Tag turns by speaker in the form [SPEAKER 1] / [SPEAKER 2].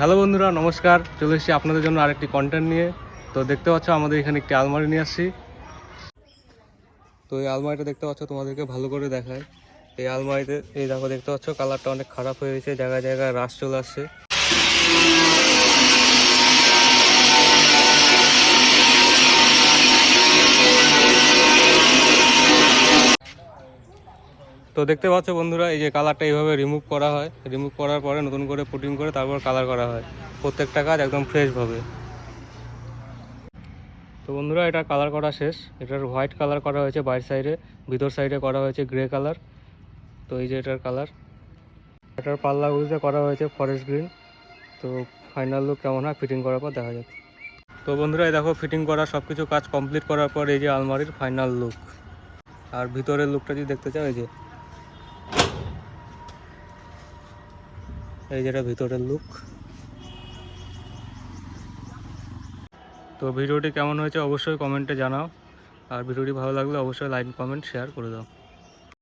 [SPEAKER 1] Hello বন্ধুরা, নমস্কার। চলে এসেছি আপনাদের জন্য আরেকটি কন্টেন্ট নিয়ে। তো দেখতে পাচ্ছ, আমাদের এখানে একটি আলমারি নিয়ে আসছি। তো এই আলমারিটা দেখতে পাচ্ছ, তোমাদেরকে ভালো করে দেখায়। এই আলমারিতে, এই দেখো, দেখতে পাচ্ছ কালারটা অনেক খারাপ হয়ে গেছে। জায়গায় জায়গায় রাশ চলে আসছে। তো দেখতে পাচ্ছ বন্ধুরা, এই যে কালারটা এইভাবে রিমুভ করা হয়। রিমুভ করার পরে নতুন করে পুটিং করে তারপর কালার করা হয়। প্রত্যেকটা কাজ একদম ফ্রেশভাবে তো বন্ধুরা, এটা কালার করা শেষ। এটার হোয়াইট কালার করা হয়েছে বাইরের সাইডে, ভিতর সাইডে করা হয়েছে গ্রে কালার তো এই যে এটার কালার এটার পাল্লাগুলিতে করা হয়েছে ফরেস্ট গ্রিন তো ফাইনাল লুক কেমন হয় ফিটিং করার পর দেখা যাবে তো বন্ধুরা, এই দেখো ফিটিং করা সব কিছু কাজ কমপ্লিট করার পর এই যে আলমারির ফাইনাল লুক আর ভিতরের লুকটা যদি দেখতে চাও, এই যে এই যেটা ভিতরের লুক তো ভিডিওটি কেমন হয়েছে অবশ্যই কমেন্টে জানাও। আর ভিডিওটি ভালো লাগলে অবশ্যই লাইক কমেন্ট শেয়ার করে দাও।